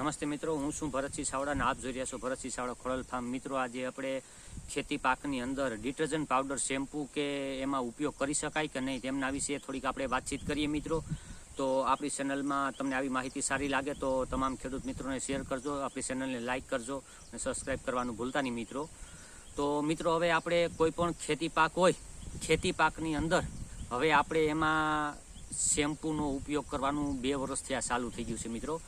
નમસ્તે મિત્રો, હું છું ભરતસિંહ સાવડા અને આપ જોઈ રહ્યા છો ભરતસિંહ સાવડા ખોડલ ફાર્મ. મિત્રો, આજે આપણે ખેતી પાકની અંદર ડિટર્જન્ટ પાવડર, શેમ્પૂ કે એમાં ઉપયોગ કરી શકાય કે નહીં તેમના વિશે થોડીક આપણે વાતચીત કરીએ મિત્રો. તો આપણી ચેનલમાં તમને આવી માહિતી સારી લાગે તો તમામ ખેડૂત મિત્રોને શેર કરજો, આપણી ચેનલને લાઇક કરજો અને સબસ્ક્રાઇબ કરવાનું ભૂલતા નહીં મિત્રો. તો મિત્રો, હવે આપણે કોઈ પણ ખેતી પાક હોય, ખેતી પાકની અંદર હવે આપણે એમાં શેમ્પૂનો ઉપયોગ કરવાનું બે વર્ષથી આ ચાલુ થઈ ગયું છે મિત્રો.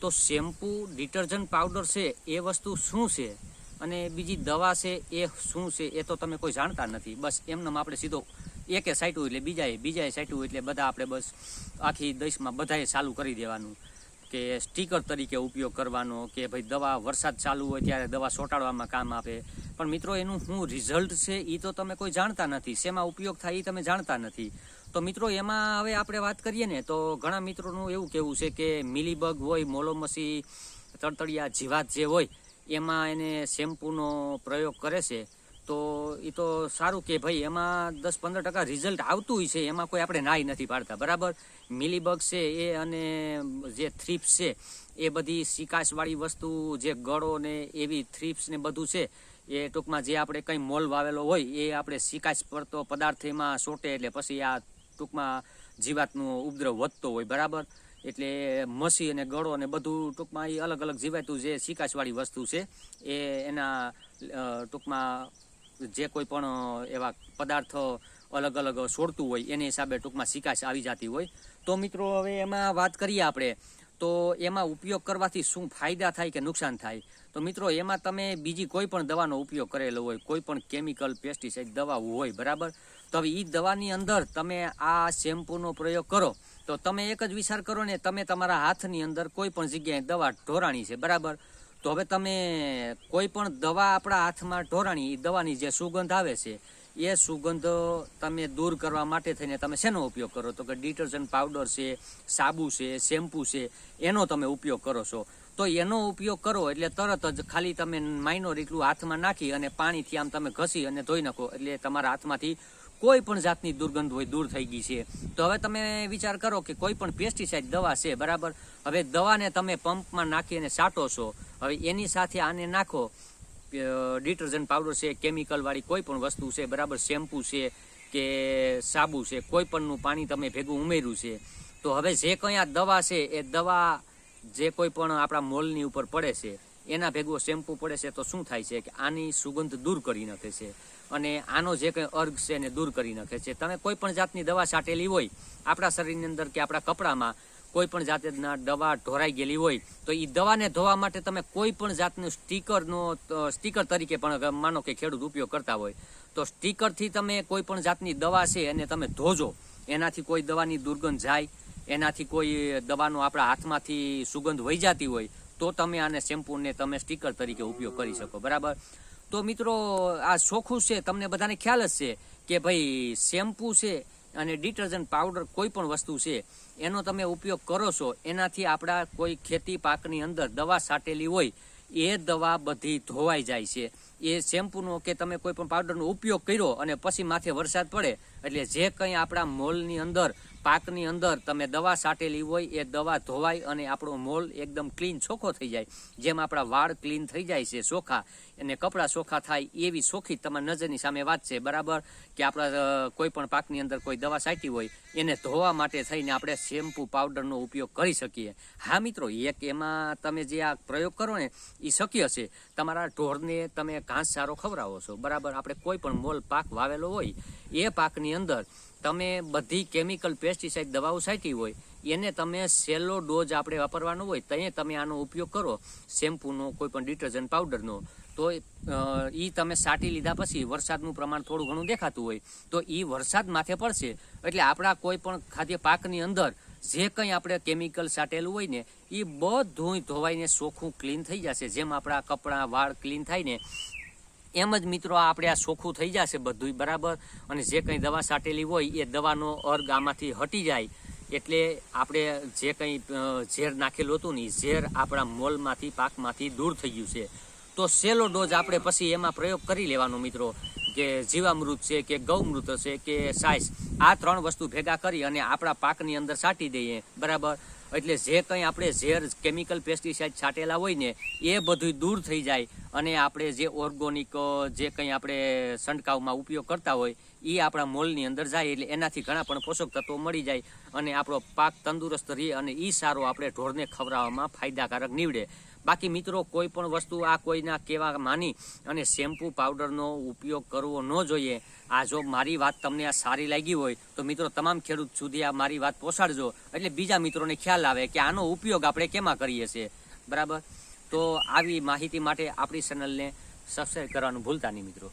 તો શેમ્પૂ, ડિટર્જન્ટ પાવડર છે, એ વસ્તુ શું છે? અને બીજી દવા છે, એ શું છે, એ તો તમે કોઈ જાણતા નથી. બસ એમને આપણે સીધો એકે સાઈટું એટલે બીજાએ બીજાએ સાઈટું એટલે બધા આપણે બસ આખી દેશમાં બધાએ ચાલુ કરી દેવાનું. કે સ્ટીકર તરીકે ઉપયોગ કરવાનો, કે ભાઈ દવા વરસાદ ચાલુ હોય ત્યારે દવા સોટાડવામાં કામ આપે. પણ મિત્રો, એનું શું રિઝલ્ટ છે એ તો તમે કોઈ જાણતા નથી. શેમાં ઉપયોગ થાય એ તમે જાણતા નથી. તો મિત્રો, એમાં હવે આપણે વાત કરીએ ને, તો ઘણા મિત્રોનું એવું કહેવું છે કે મિલીબગ હોય, મોલોમસી, તળતળિયા, જીવાત જે હોય, એમાં એને શેમ્પૂનો પ્રયોગ કરે છે. તો એ તો સારું કે ભાઈ, એમાં દસ પંદર ટકા રિઝલ્ટ આવતું હોય છે, એમાં કોઈ આપણે નાઈ નથી પાડતા. બરાબર? મિલીબગ છે એ અને જે થ્રીપ્સ છે, એ બધી શિકાશવાળી વસ્તુ, જે ગળો ને એવી થ્રીપ્સ ને બધું છે, એ ટૂંકમાં જે આપણે કંઈ મોલ વાવેલો હોય, એ આપણે સિકાશ પડતો પદાર્થ એમાં સોટે એટલે પછી આ ટૂંકમાં જીવાતનો ઉપદ્રવ વધતો હોય, બરાબર? એટલે મસી અને ગળો અને બધું ટૂંકમાં એ અલગ અલગ જીવાતું જે શિકાસવાળી વસ્તુ છે, એ એના ટૂંકમાં જે કોઈ પણ એવા પદાર્થ અલગ અલગ છોડતું હોય, એને હિસાબે ટૂંકમાં સિકાસ આવી જતી હોય. તો મિત્રો, હવે એમાં વાત કરીએ આપણે. તો એમાં ઉપયોગ કરવાથી શું ફાયદા થાય કે નુકસાન થાય? તો મિત્રો, એમાં તમે બીજી કોઈ પણ દવાનો ઉપયોગ કરેલો હોય, કોઈ પણ કેમિકલ, પેસ્ટિસાઇડ દવા હોય, બરાબર? તો હવે એ દવાની અંદર તમે આ શેમ્પૂનો પ્રયોગ કરો. તો તમે એક જ વિચાર કરો ને, તમે તમારા હાથની અંદર કોઈ પણ જગ્યાએ દવા ઢોરાણી છે, બરાબર? તો હવે તમે કોઈ પણ દવા આપણા હાથમાં ઢોરાણી દવાની જે સુગંધ આવે છે, એ સુગંધ તમે દૂર કરવા માટે થઈને તમે શેનો ઉપયોગ કરો? તો કે ડિટર્જન્ટ પાવડર છે, સાબુ છે, શેમ્પૂ છે, એનો તમે ઉપયોગ કરો છો. તો એનો ઉપયોગ કરો એટલે તરત જ ખાલી તમે માઇનોર એટલું હાથમાં નાખી અને પાણીથી આમ તમે ઘસી અને ધોઈ નાખો. એટલે તમારા હાથમાંથી કોઈ પણ જાતની દુર્ગંધ હોય, દૂર થઈ ગઈ છે. તો હવે તમે વિચાર કરો કે કોઈ પણ પેસ્ટિસાઇડ દવા છે, બરાબર? હવે દવાને તમે પંપમાં નાખી અને છાંટો છો. હવે એની સાથે આને નાખો. ડિટર્જન્ટ પાવડર છે કેમિકલવાળી કોઈ પણ વસ્તુ છે, બરાબર? શેમ્પૂ છે કે સાબુ છે, કોઈ પણનું પાણી તમે ભેગું ઉમેર્યું છે. તો હવે જે કંઈ આ દવા છે, એ દવા જે કોઈ પણ આપણા મોલની ઉપર પડે છે એના ભેગો શેમ્પુ પડે છે તો શું થાય છે કે આની સુગંધ દૂર કરી નાખે છે? અને આનો જે કંઈ અર્ગ છે એને દૂર કરી નાખે છે. તમે કોઈ પણ જાતની દવા છાંટેલી હોય, આપણા શરીરની અંદર કે આપણા કપડામાં કોઈ પણ જાતના દવા ઢોરાઈ ગયેલી હોય, તો એ દવાને ધોવા માટે તમે કોઈ પણ જાતનું સ્ટીકરનો સ્ટીકર તરીકે પણ માનો કે ખેડૂત ઉપયોગ કરતા હોય, તો સ્ટીકરથી તમે કોઈ પણ જાતની દવા છે એને તમે ધોજો. એનાથી કોઈ દવાની દુર્ગંધ જાય, એનાથી કોઈ દવાનો આપણા હાથમાંથી સુગંધ વહી જતી હોય તો તમે આને શેમ્પૂને તમે સ્ટીકર તરીકે ઉપયોગ કરી શકો, બરાબર? તો મિત્રો, આ ચોખ્ખું છે, તમને બધાને ખ્યાલ જ છે કે ભાઈ શેમ્પૂ છે અને ડિટર્જન્ટ પાવડર કોઈ પણ વસ્તુ છે, એનો તમે ઉપયોગ કરો છો, એનાથી આપણા કોઈ ખેતી પાકની અંદર દવા છાંટેલી હોય, એ દવા બધી ધોવાઈ જાય છે. એ શેમ્પૂનો કે તમે કોઈ પણ પાવડરનો ઉપયોગ કર્યો અને પછી માથે વરસાદ પડે, એટલે જે કંઈ આપણા મોલની અંદર, પાકની અંદર તમે દવા છાંટેલી હોય, એ દવા ધોવાય અને આપણો મોલ એકદમ ક્લીન ચોખ્ખો થઈ જાય. જેમ આપણા વાળ ક્લીન થઈ જાય છે ચોખ્ખા અને કપડાં ચોખ્ખા થાય એવી ચોખ્ખી તમારી નજરની સામે વાત છે, બરાબર? કે આપણા કોઈ પણ પાકની અંદર કોઈ દવા સાટી હોય, એને ધોવા માટે થઈને આપણે શેમ્પૂ પાવડરનો ઉપયોગ કરી શકીએ. હા મિત્રો, એક એમાં તમે જે આ પ્રયોગ કરો ને એ શક્ય છે. તમારા ઢોરને તમે ઘાસ સારો ખવડાવો છો. બરાબર, આપણે કોઈ પણ મોલ પાક વાવેલો હોય, એ પાકની અંદર તમે બધી કેમિકલ પેસ્ટિસાઇડ દવાઓ સાચી હોય, એને તમે સેલો ડોઝ આપણે વાપરવાનો હોય ત્યાં તમે આનો ઉપયોગ કરો, શેમ્પૂનો, કોઈ પણ ડિટર્જન્ટ પાવડરનો, તો એ તમે સાટી લીધા પછી વરસાદનું પ્રમાણ થોડું ઘણું દેખાતું હોય, તો એ વરસાદ માથે પડશે. એટલે આપણા કોઈ પણ ખાદ્ય પાકની અંદર જે કંઈ આપણે કેમિકલ સાટેલું હોય ને એ બધું ધોવાઈને ચોખ્ખું ક્લીન થઈ જશે. જેમ આપણા કપડાં, વાળ ક્લીન થાય ને, એમ જ મિત્રો આપણે આ ચોખ્ખું થઈ જશે બધું બરાબર? અને જે કંઈ દવા સાટેલી હોય, એ દવાનો અર્ગ આમાંથી હટી જાય. એટલે આપણે જે કંઈ ઝેર નાખેલું હતું ને ઝેર આપણા મોલમાંથી, પાકમાંથી દૂર થઈ ગયું છે. તો સેલો ડોઝ આપણે પછી એમાં પ્રયોગ કરી લેવાનો મિત્રો. કે જીવામૃત છે, કે ગૌમૃત છે, કે સાઈસ. આ ત્રણ વસ્તુ ભેગા કરી અને આપણા પાકની અંદર છાંટી દઈએ. બરાબર? એટલે જે કંઈ આપણે ઝેર કેમિકલ, પેસ્ટિસાઇડ છાંટેલા હોય ને, એ બધું દૂર થઈ જાય. અને આપણે જે ઓર્ગોનિક, જે કંઈ આપણે સંડકાવમાં ઉપયોગ કરતા હોય એ આપણા મોલની અંદર જાય એટલે એનાથી ઘણા પણ પોષક તત્વો મળી જાય અને આપણો પાક તંદુરસ્ત રહે અને એ સારો આપણે ઢોરને ખવડાવવામાં ફાયદાકારક નીવડે. બાકી મિત્રો, કોઈ પણ વસ્તુ આ કોઈના કેવા માની અને શેમ્પૂ પાવડરનો ઉપયોગ કરવો ન જોઈએ. આ જો મારી વાત તમને આ સારી લાગી હોય, તો મિત્રો તમામ ખેડૂત સુધી આ મારી વાત પહોંચાડજો. એટલે બીજા મિત્રોને ખ્યાલ આવે કે આનો ઉપયોગ આપણે કેમાં કરીએ છીએ. બરાબર? તો આવી માહિતી માટે આપણી ચેનલને સબસ્ક્રાઈબ કરવાનું ભૂલતા નહીં મિત્રો.